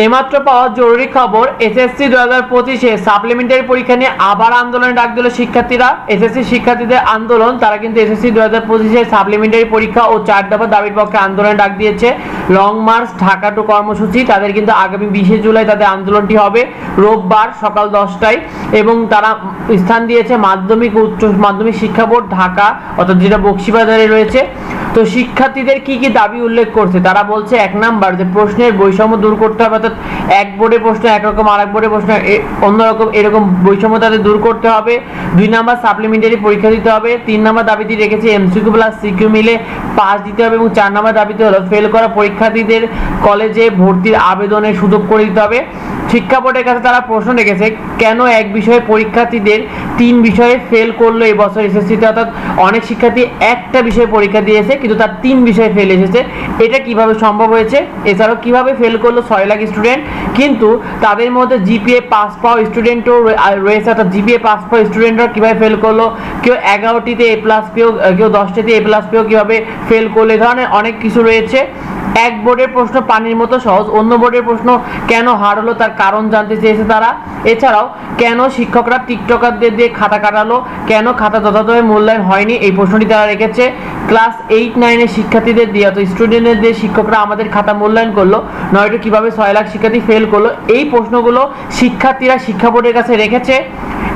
এইমাত্র পাওয়া জরুরি খবর এসএসসি দু হাজার পঁচিশে সাপ্লিমেন্টারি পরীক্ষা নিয়ে আবার আন্দোলনে ডাক দিল শিক্ষার্থীরা। এসএসসি শিক্ষার্থীদের আন্দোলন, তারা কিন্তু এসএসসি দু হাজার পঁচিশে সাপ্লিমেন্টারি পরীক্ষা ও চার দফা দাবির পক্ষে আন্দোলনে ডাক দিয়েছে। লং মার্চ ঢাকা টু কর্মসূচি, তাদের কিন্তু আগামী বিশে জুলাই তাদের আন্দোলনটি হবে। রোববার সকাল দশটায় এবং তারা স্থান দিয়েছে মাধ্যমিক উচ্চ মাধ্যমিক শিক্ষা বোর্ড ঢাকা, অর্থাৎ যেটা বক্সিবাজারে রয়েছে। তো শিক্ষার্থীদের কি কি দাবি উল্লেখ করছে? তারা বলছে এক নাম্বার যে প্রশ্নের বৈষম্য দূর করতে হবে, অর্থাৎ এক বোর্ডের প্রশ্ন একরকম, আরেক বোর্ডের প্রশ্ন এ- অন্যরকম, এরকম বৈষম্য তাদের দূর করতে হবে। দুই নাম্বার সাপ্লিমেন্টারি পরীক্ষা দিতে হবে। তিন নাম্বার দাবিটি রেখেছে এমসিকিউ প্লাস সিকিউ মিলে পাস দিতে হবে এবং চার নাম্বার দাবিতে হলো ফেল করা পরীক্ষার্থীদের কলেজে ভর্তির আবেদনের সুযোগ করে দিতে হবে। শিক্ষা বোর্ডের কাছে তারা প্রশ্ন রেখেছে, কেন এক বিষয়ে পরীক্ষার্থীদের তিন বিষয়ে ফেল করল এই বছর এসএসসিতে অর্থাৎ অনেক শিক্ষার্থী একটা বিষয়ে পরীক্ষা দিয়েছে, কিন্তু তার তিন বিষয়ে ফেল এসেছে। এটা কীভাবে সম্ভব হয়েছে? এছাড়াও কীভাবে ফেল করল ছয় লাখ স্টুডেন্ট কিন্তু তাদের মধ্যে জিপিএ পাস পাওয়া স্টুডেন্টও রয়েছে, অর্থাৎ জিপিএ পাস পাওয়া স্টুডেন্টরা কীভাবে ফেল করল? কেউ এগারোটিতে এ প্লাস পেয়েও কেউ দশটিতে এ প্লাস পেয়েও কীভাবে ফেল করল? এ ধরনের অনেক কিছু রয়েছে। এক বোর্ডের প্রশ্ন পানির মতো সহজ, অন্য বোর্ডের প্রশ্ন কেন হার হলো? তার কারণ জানতে চেয়েছে তারা। এছাড়াও, কেন শিক্ষকরা টিকটকারদের দিয়ে খাতা কাটালো? কেন খাতা যথাযথভাবে মূল্যায়ন হয়নি? এই প্রশ্নটি তারা রেখেছে। ক্লাস এইট, নাইনের শিক্ষার্থীদের দিয়ে, অর্থাৎ স্টুডেন্টদের দিয়ে শিক্ষকরা আমাদের খাতা মূল্যায়ন করল। নয়তো কীভাবে ছয় লাখ শিক্ষার্থী ফেল করল? এই প্রশ্নগুলো শিক্ষার্থীরা শিক্ষা বোর্ডের কাছে রেখেছে।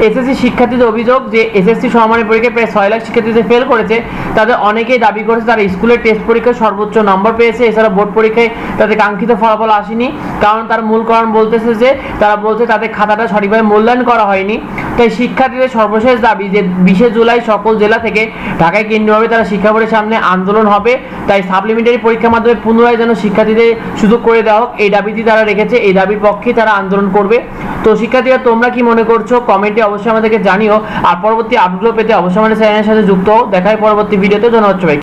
এসএসসি শিক্ষার্থীদের অভিযোগ যে এসএসসি সমমানের পরীক্ষায় প্রায় ছয় লাখ শিক্ষার্থীদের ফেল করেছে। তাদের অনেকেই দাবি করেছে তারা স্কুলের টেস্ট পরীক্ষায় সর্বোচ্চ নম্বর পেয়েছে। এছাড়া বোর্ড পরীক্ষায় তাদের কাঙ্ক্ষিত ফলাফল আসেনি। কারণ তার মূল কারণ বলতেছে যে, তারা বলছে তাদের খাতাটা সঠিকভাবে মূল্যায়ন করা হয়নি। তাই শিক্ষার্থীদের সর্বশেষ দাবি যে বিশে জুলাই সকল জেলা থেকে ঢাকায় কেন্দ্রীয়ভাবে তারা শিক্ষা বোর্ডের সামনে আন্দোলন হবে। তাই সাপ্লিমেন্টারি পরীক্ষার মাধ্যমে পুনরায় যেন শিক্ষার্থীদের সুযোগ করে দেওয়া হোক, এই দাবিটি তারা রেখেছে, এই দাবির পক্ষে তারা আন্দোলন করবে। তো শিক্ষার্থীরা, তোমরা কি মনে করছ? কমেন্টে অবশ্যই আমাদেরকে জানিও। আর পরবর্তী আপডেটগুলো পেতে অবশ্যই আমাদের চ্যানেলের সাথে যুক্ত হও। দেখায় পরবর্তী ভিডিওতে। সবাইকে।